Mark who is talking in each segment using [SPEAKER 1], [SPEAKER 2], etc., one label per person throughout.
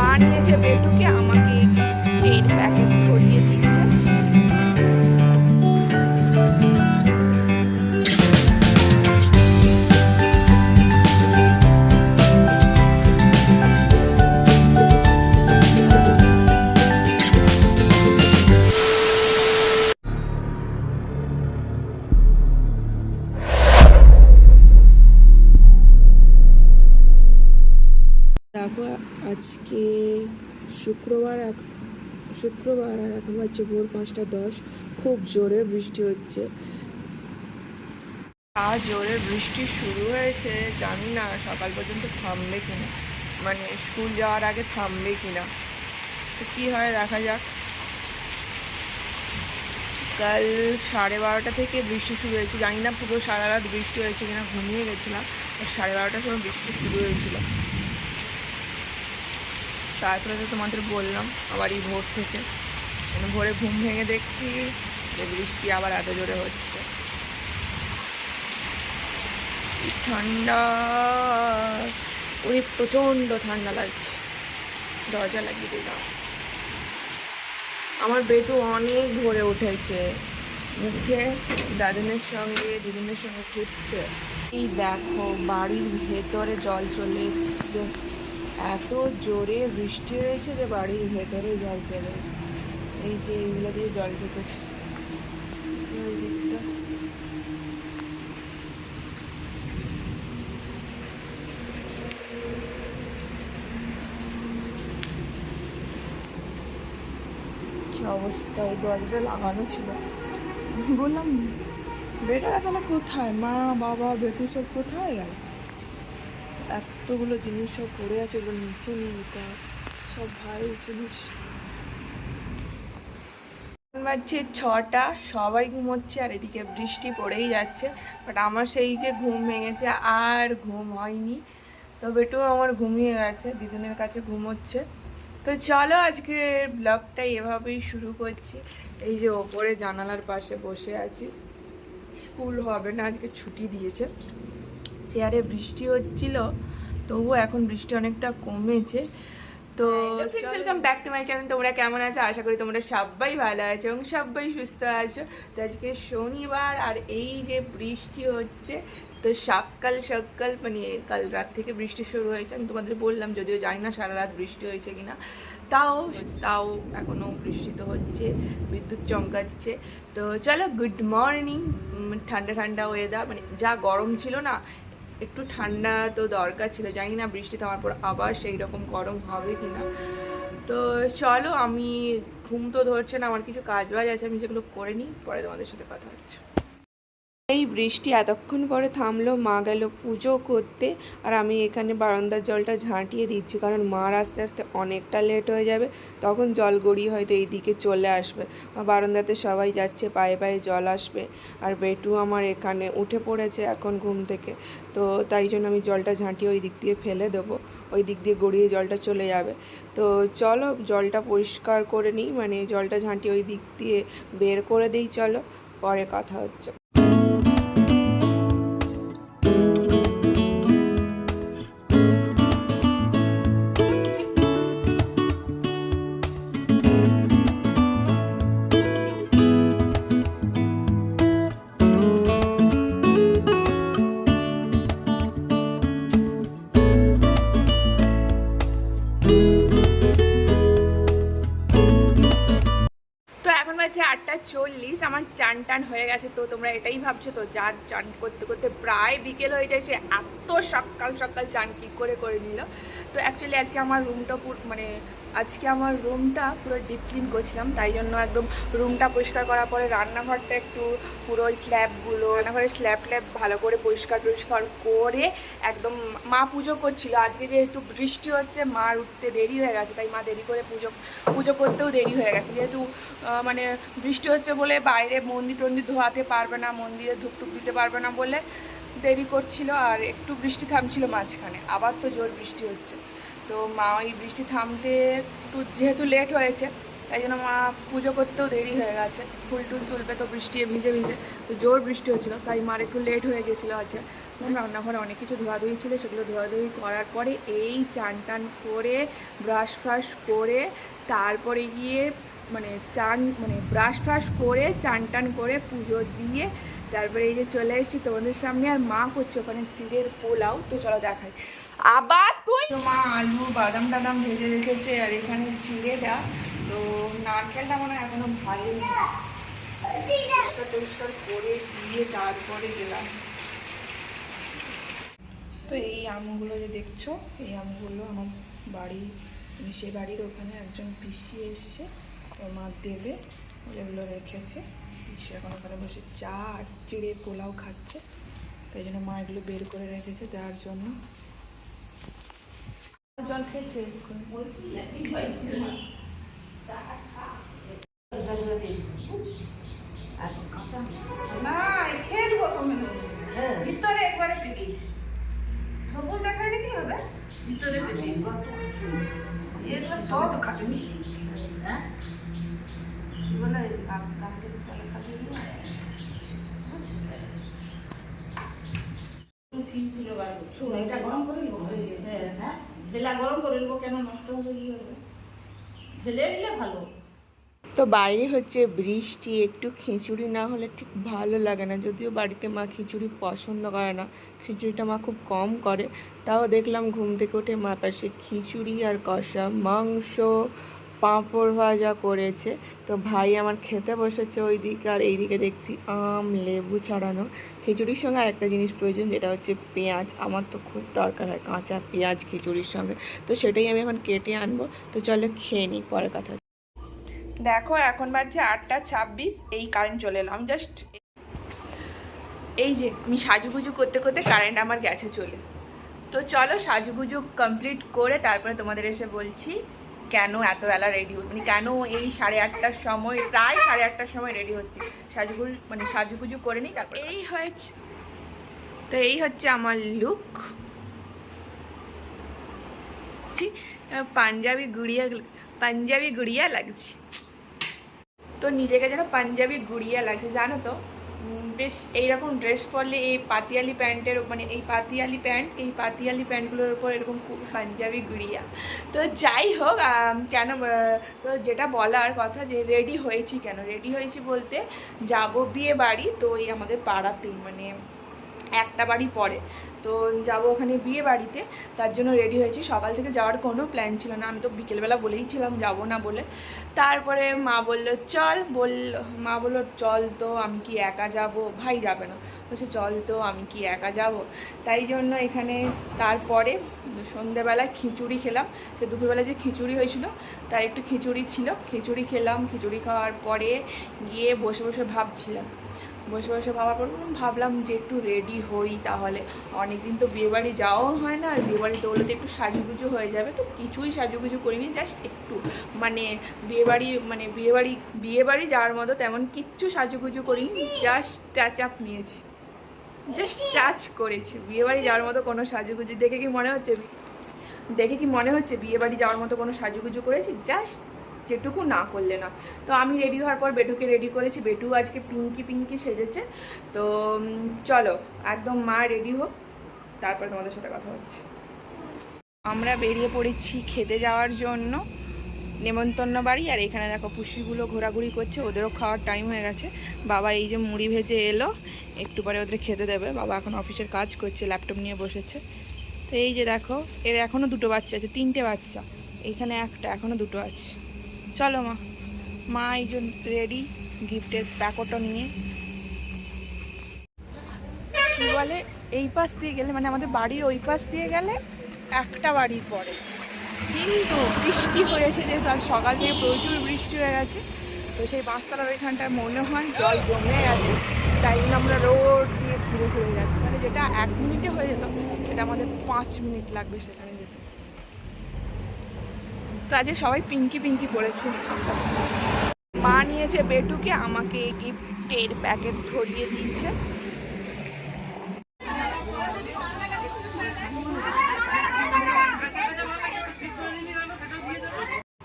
[SPEAKER 1] মা নিয়েছে বেটুকে আমাকে এই প্যাকেট ধরিয়ে
[SPEAKER 2] দেখো আজকে শুক্রবার শুক্রবার আর এখন হচ্ছে ভোর পাঁচটা দশ। খুব জোরে বৃষ্টি হচ্ছে।
[SPEAKER 1] আর জোরে বৃষ্টি শুরু হয়েছে, জানি না সকাল পর্যন্ত থামবে কিনা। মানে স্কুল যাওয়ার আগে থামবে কিনা। তো কী হয় দেখা যাক। কাল সাড়ে বারোটা থেকে বৃষ্টি শুরু হয়েছে। জানি না পুরো সারা রাত বৃষ্টি হয়েছে কিনা, ঘুমিয়ে গেছিলাম। আর সাড়ে বারোটার সময় বৃষ্টি শুরু হয়েছিল। তারপরে তো তোমাদের বললাম আবার এই ভোর থেকে। মানে ভোরে ঘুম ভেঙে দেখছি যে বৃষ্টি আবার এত জোরে হচ্ছে। ঠান্ডা ওই প্রচণ্ড ঠান্ডা লাগছে। দরজা লাগিয়ে দিলাম। আমার বেটু অনেক ভরে উঠেছে। মুখে দাদিনের সঙ্গে, দিদিনের সঙ্গে ঘুরছে। এই দেখো, বাড়ির ভেতরে জল চলে এসছে। এত জোরে বৃষ্টি হয়েছে যে বাড়ির ভেতরে জল চলে এই যে এইগুলো দিয়ে জল ঢুকেছে। অবস্থা, এই দরজাটা লাগানো ছিল। বললাম বেটারা তাহলে কোথায়? মা, বাবা, বেটু সব কোথায় গেল? এতগুলো জিনিস সব পড়ে আছে ওগুলো নিচে নিয়ে নিতে সব ভারী জিনিস। বাজছে ছটা, সবাই ঘুমোচ্ছে আর এদিকে বৃষ্টি পড়েই যাচ্ছে। বাট আমার সেই যে ঘুম ভেঙেছে, আর ঘুম হয়নি। তো বেটু আমার ঘুমিয়ে গেছে, দিদুনের কাছে ঘুমোচ্ছে। তো চলো আজকে ব্লগটা এভাবেই শুরু করছি। এই যে ওপরে জানালার পাশে বসে আছি। স্কুল হবে না, আজকে ছুটি দিয়েছে। চেয়ারে বৃষ্টি হচ্ছিল তবুও এখন বৃষ্টি অনেকটা কমেছে। তো welcome back to my channel তোমরা কেমন আছো? আশা করি তোমরা সবাই ভালো আছো এবং সবাই সুস্থ আছো। তো আজকে শনিবার আর এই যে বৃষ্টি হচ্ছে তো সকাল সকাল মানে কাল রাত থেকে বৃষ্টি শুরু হয়েছে। আমি তোমাদের বললাম যদিও জানি না সারা রাত বৃষ্টি হয়েছে কিনা। তাও তাও এখনও বৃষ্টি তো হচ্ছে বিদ্যুৎ চমকাচ্ছে। তো চলো গুড মর্নিং ঠান্ডা ঠান্ডা ওয়েদার মানে যা গরম ছিল না একটু ঠান্ডা তো দরকার ছিল, জানি না বৃষ্টি থামার পর আবার সেই রকম গরম হবে কি না তো চলো, আমি ঘুম তো ধরছে না, আমার কিছু কাজ বাজ আছে, আমি সেগুলো করে নিই, পরে তোমাদের সাথে কথা হচ্ছে। এই বৃষ্টি এতক্ষণ পরে থামলো, মা গেল পুজো করতে আর আমি এখানে বারান্দার জলটা ঝাঁটিয়ে দিচ্ছি কারণ মার আস্তে আস্তে অনেকটা লেট হয়ে যাবে, তখন জল গড়িয়ে হয়তো এই দিকে চলে আসবে। বারান্দাতে সবাই যাচ্ছে, পায়ে পায়ে জল আসবে আর বেটু আমার এখানে উঠে পড়েছে এখন ঘুম থেকে। তো তাই জন্য আমি জলটা ঝাঁটিয়ে ওই দিক দিয়ে ফেলে দেবো, ওই দিক দিয়ে গড়িয়ে জলটা চলে যাবে। তো চলো জলটা পরিষ্কার করে নিই মানে জলটা ঝাঁটিয়ে ওই দিক দিয়ে বের করে দিই, চলো পরে কথা হচ্ছে। টান হয়ে গেছে তো তোমরা এটাই ভাবছ? তো যার চান করতে করতে প্রায় বিকেল হয়ে যায়, সে এত সকাল সকাল চান কি করে করে নিল? তো অ্যাকচুয়ালি আজকে আমার রুমটা মানে আজকে আমার রুমটা পুরো ডিপ ক্লিন করছিলাম, তাই জন্য একদম রুমটা পরিষ্কার করার পরে রান্নাঘরটা একটু পুরো স্ল্যাবগুলো রান্নাঘরের স্ল্যাব ট্ল্যাব ভালো করে পরিষ্কার টরিষ্কার করে একদম মা পুজো করছিল। আজকে যেহেতু বৃষ্টি হচ্ছে মার উঠতে দেরি হয়ে গেছে, তাই মা দেরি করে পুজো পুজো করতেও দেরি হয়ে গেছে। যেহেতু মানে বৃষ্টি হচ্ছে বলে বাইরে মন্দির টন্দির ধোয়াতে পারবে না, মন্দিরে ধূপ টুপ দিতে পারবে না বলে দেরি করছিল, আর একটু বৃষ্টি থামছিল মাঝখানে। আবার তো জোর বৃষ্টি হচ্ছে। তো মা ওই বৃষ্টি থামতে একটু যেহেতু লেট হয়েছে, তাই জন্য মা পুজো করতেও দেরি হয়ে গেছে। ফুল টুল তুলবে তো বৃষ্টি ভিজে ভিজে, তো জোর বৃষ্টি হচ্ছিল, তাই মার একটু লেট হয়ে গেছিল আছে রান্নাঘরে অনেক কিছু ধোয়াধুয়ি ছিল, সেগুলো ধোয়াধুয়ি করার পরে এই চান টান করে ব্রাশ ফ্রাশ করে, তারপরে গিয়ে মানে চান মানে ব্রাশ ফ্রাশ করে, চান টান করে পুজো দিয়ে, তারপরে এই যে চলে এসেছি তোমাদের সামনে, আর মা করছে ওখানে তীরের পোলাও, তো চলো দেখাই। আবার তুই? মা, আলু, বাদাম টাদাম ভেজে রেখেছে, আর এখানে চিড়ে দা। তো নারকেলটা মনে হয় এখনও ভালো করে দিয়ে তারপরে গেলাম। তো এই আমগুলো যে দেখছ, এই আমগুলো আমার বাড়ি সে বাড়ির ওখানে একজন পিসি এসছে, তো মা দেবে এগুলো রেখেছে। পিসি এখন ওখানে বসে চা আর চিড়ে পোলাও খাচ্ছে। তাই জন্য মা এগুলো বের করে রেখেছে দেওয়ার জন্য জল খেয়েছে
[SPEAKER 3] না খেলব সময় ভিতরে একবারে পেকেছি সবুজ দেখাইলে কি হবে? ভিতরে পেকেছি এসব সব খাচ্ছে মিষ্টি। হ্যাঁ? বলে কালকে কালকে শোনো এটা গরম করে নিবো। হ্যাঁ। ঢেলা গরম করে নিবো, কেন নষ্ট ঢেলে নিলে ভালো।
[SPEAKER 1] তো বাইরে হচ্ছে বৃষ্টি, একটু খিচুড়ি না হলে ঠিক ভালো লাগে না। যদিও বাড়িতে মা খিচুড়ি পছন্দ করে না, খিচুড়িটা মা খুব কম করে। তাও দেখলাম ঘুম থেকে উঠে মা পাশে খিচুড়ি আর কষা মাংস, পাঁপড় ভাজা করেছে। তো ভাই আমার খেতে বসেছে ওই দিকে আর এইদিকে দেখছি আম, লেবু ছাড়ানো। খিচুড়ির সঙ্গে আর একটা জিনিস প্রয়োজন, যেটা হচ্ছে পেঁয়াজ। আমার তো খুব দরকার হয় কাঁচা পেঁয়াজ খিচুড়ির সঙ্গে। তো সেটাই আমি এখন কেটে আনব। তো চলো খেয়ে নিই পরে কথা দেখো, এখন বাজছে আটটা ছাব্বিশ, এই কারেন্ট চলে এলো। আমি জাস্ট এই যে, আমি সাজুগুজু করতে করতে কারেন্ট আমার গেছে চলে। তো চলো সাজুগুজু কমপ্লিট করে তারপরে তোমাদের এসে বলছি কেন এত বেলা রেডি মানে কেন এই সাড়ে আটটার সময় প্রায় সাড়ে আটটার সময় রেডি হচ্ছে? সাজুগুজু মানে সাজুগুজু করে নিই তারপর এই হয়েছে তো এই হচ্ছে আমার লুক পাঞ্জাবি গুড়িয়া পাঞ্জাবি গুড়িয়া লাগছে। তো নিজেকে যেন পাঞ্জাবি গুড়িয়া লাগছে জানো তো? বেশ এইরকম ড্রেস পরলে এই পাতিয়ালি প্যান্টের মানে এই পাতিয়ালি প্যান্ট এই পাতিয়ালি প্যান্টগুলোর উপর এরকম পাঞ্জাবি গুড়িয়া। তো যাই হোক কেন তো যেটা বলার কথা যে রেডি হয়েছি কেন? রেডি হয়েছি বলতে যাব বিয়ে বাড়ি তো এই আমাদের পাড়াতেই মানে একটা বাড়ি পরে। তো যাব ওখানে বিয়ে বাড়িতে, তার জন্য রেডি হয়েছি। সকাল থেকে যাওয়ার কোনো প্ল্যান ছিল না, আমি তো বিকেলবেলা বলেইছিলাম যাব না বলে। তারপরে মা বলল, চল। বল, মা বলল, চল তো, আমি কি একা যাব? ভাই যাবে না। বলছে, চল তো, আমি কি একা যাব? তাই জন্য এখানে তারপরে সন্ধেবেলায় খিচুড়ি খেলাম। সে দুপুরবেলা যে খিচুড়ি হয়েছিল, তার একটু খিচুড়ি ছিল। খিচুড়ি খেলাম, খিচুড়ি খাওয়ার পরে গিয়ে বসে বসে ভাবছিলাম বসে বসে ভাবার পর ভাবলাম যে একটু রেডি হই তাহলে। অনেকদিন তো বিয়েবাড়ি যাওয়াও হয় না, আর বিয়েবাড়িতে বিয়েবাড়ি দৌড়তে একটু সাজুগুজু হয়ে যাবে। তো কিছুই সাজুগুজু করিনি জাস্ট একটু। মানে বিয়েবাড়ি মানে বিয়েবাড়ি বিয়েবাড়ি যাওয়ার মতো তেমন কিচ্ছু সাজুগুজু করিনি জাস্ট টাচ আপ নিয়েছি। জাস্ট টাচ করেছি। বিয়েবাড়ি যাওয়ার মতো কোনো সাজুগুজু, দেখে কি মনে হচ্ছে? দেখে কি মনে হচ্ছে বিয়েবাড়ি যাওয়ার মতো কোনো সাজুগুজু করেছি? জাস্ট যেটুকু না করলে না তো আমি রেডি হওয়ার পর বেটুকে রেডি করেছি। বেটু আজকে পিঙ্কি পিঙ্কি সেজেছে। তো চলো, একদম মা রেডি হোক, তারপর তোমাদের সাথে কথা হচ্ছে। আমরা বেরিয়ে পড়েছি খেতে যাওয়ার জন্য। নেমন্তন্ন বাড়ি, আর এখানে দেখো পুষিগুলো ঘোরাঘুরি করছে, ওদেরও খাওয়ার টাইম হয়ে গেছে। বাবা এই যে মুড়ি ভেজে এলো, একটু পরে ওদের খেতে দেবে। বাবা এখন অফিসের কাজ করছে ল্যাপটপ নিয়ে বসেছে। তো এই যে দেখো, এর এখনও দুটো বাচ্চা আছে, তিনটে বাচ্চা। এখানে একটা এখনও দুটো আছে। চলো মা। মা যে রেডি গিফটের প্যাকটও নিয়ে। কি বলে এই পাশ দিয়ে গেলে মানে আমাদের বাড়ির ওই পাশ দিয়ে গেলে একটা বাড়ির পরে কিন্তু বৃষ্টি হয়েছে যে তার সকাল থেকে প্রচুর বৃষ্টি হয়ে গেছে, তো সেই পাঁচতলার ওইখানটায় মনে হয় জল জমে গেছে। তাই জন্য আমরা রোড দিয়ে ঘুরে ঘুরে যাচ্ছি। মানে যেটা এক মিনিটে হয়ে যেত, সেটা আমাদের পাঁচ মিনিট লাগবে সেখানে। তো আজকে সবাই পিঙ্কি পিঙ্কি পড়েছে। মা নিয়েছে বেটুকে আমাকে গিফটের প্যাকেট ধরিয়ে দিচ্ছে।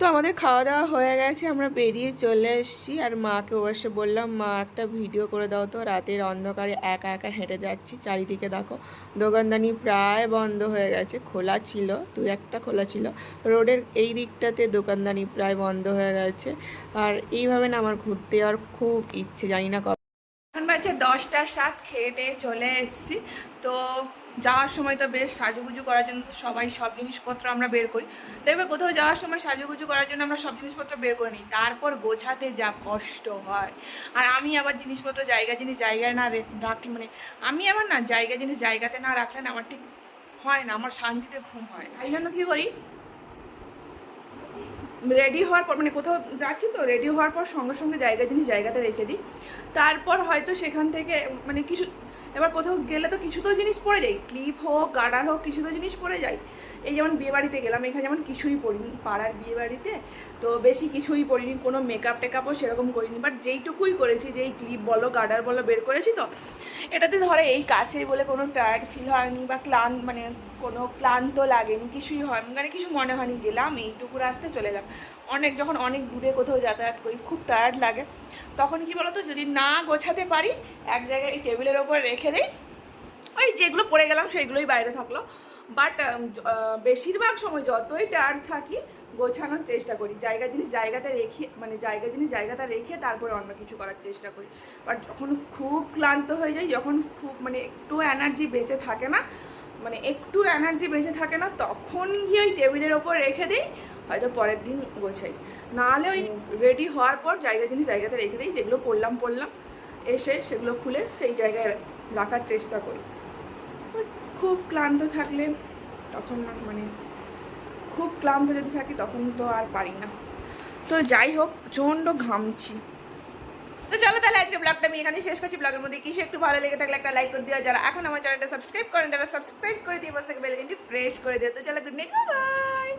[SPEAKER 2] তো আমাদের খাওয়া দাওয়া হয়ে গেছে, আমরা বেরিয়ে চলে এসেছি। আর মাকে বসে বললাম, মা, একটা ভিডিও করে দাও তো, রাতের অন্ধকারে একা একা হেঁটে যাচ্ছি। চারিদিকে দেখো, দোকানদানি প্রায় বন্ধ হয়ে গেছে, খোলা ছিল, দু একটা খোলা ছিল। রোডের এই দিকটাতে দোকানদানি প্রায় বন্ধ হয়ে গেছে। আর এইভাবে না আমার ঘুরতে যাওয়ার খুব ইচ্ছে, জানি না কবে।
[SPEAKER 1] এখন বাজে দশটার সাত খেয়ে চলে এসেছি। তো যাওয়ার সময় তো বেশ সাজুগুজু করার জন্য সবাই সব জিনিসপত্র আমরা বের করি। দেখবে কোথাও যাওয়ার সময় সাজুগুজু করার জন্য আমরা সব জিনিসপত্র বের করে নিই। তারপর গোছাতে যা কষ্ট হয়। আর আমি আবার জিনিসপত্র জায়গা জিনিস জায়গায় না রাখলে মানে আমি আবার না জায়গা জিনিস জায়গাতে না রাখলে না আমার ঠিক হয় না, আমার শান্তিতে ঘুম হয় তাই জন্য কী করি? রেডি হওয়ার পর মানে কোথাও যাচ্ছি তো, রেডি হওয়ার পর সঙ্গে সঙ্গে জায়গা জিনিস জায়গাতে রেখে দিই। তারপর হয়তো সেখান থেকে মানে কিছু এবার কোথাও গেলে তো কিছু তো জিনিস পড়ে যায়। ক্লিপ হোক গার্ডার হোক, কিছু তো জিনিস পড়ে যায়। এই যেমন বিয়েবাড়িতে গেলাম, এখানে যেমন কিছুই পড়িনি, পাড়ার বিয়েবাড়িতে তো বেশি কিছুই পড়িনি, কোনো মেকআপ টেকআপও সেরকম করিনি। বাট যেইটুকুই করেছি, যেই ক্লিপ বলো গার্ডার বলো, বের করেছি তো এটাতে ধরো এই কাছেই বলে কোনো টায়ার্ড ফিল হয়নি বা ক্লান মানে কোনো ক্লান্ত লাগেনি, কিছুই হয় মানে কিছু মনে হয়নি, গেলাম, এইটুকু রাস্তে চলে এলাম অনেক, যখন অনেক দূরে কোথাও যাতায়াত করি, খুব টায়ার্ড লাগে। তখন কি বলতো, যদি না গোছাতে পারি, এক জায়গায় এই টেবিলের ওপর রেখে দিই, ওই যেগুলো পড়ে গেলাম, সেইগুলোই বাইরে থাকল। বাট বেশিরভাগ সময় যতই টায়ার্ড থাকি গোছানোর চেষ্টা করি। জায়গা জিনিস জায়গাতে রেখে মানে জায়গা জিনিস জায়গাটা রেখে তারপরে অন্য কিছু করার চেষ্টা করি। বাট যখন খুব ক্লান্ত হয়ে যাই যখন খুব মানে একটু এনার্জি বেঁচে থাকে না মানে একটু এনার্জি বেঁচে থাকে না তখন গিয়ে ওই টেবিলের ওপর রেখে দিই হয়তো পরের দিন গোছাই। নাহলে ওই রেডি হওয়ার পর জায়গা জিনিস জায়গাতে রেখে দিই যেগুলো পড়লাম পড়লাম এসে সেগুলো খুলে সেই জায়গায় রাখার চেষ্টা করি। খুব ক্লান্ত থাকলে তখন মানে খুব ক্লান্ত যদি থাকি তখন তো আর পারি না। তো যাই হোক, প্রচণ্ড ঘামছি। তো চলো তাহলে আজকে ব্লগটা আমি এখানে শেষ করছি। ব্লগের মধ্যে কিছু একটু ভালো লেগে থাকলে একটা লাইক করে দিও। যারা এখন আমার চ্যানেলটা সাবস্ক্রাইব করেন, তারা সাবস্ক্রাইব করে দিয়ে বসে থেকে বেলকিনটি প্রেস করে দিও। তো চলো গুড নাইট বাই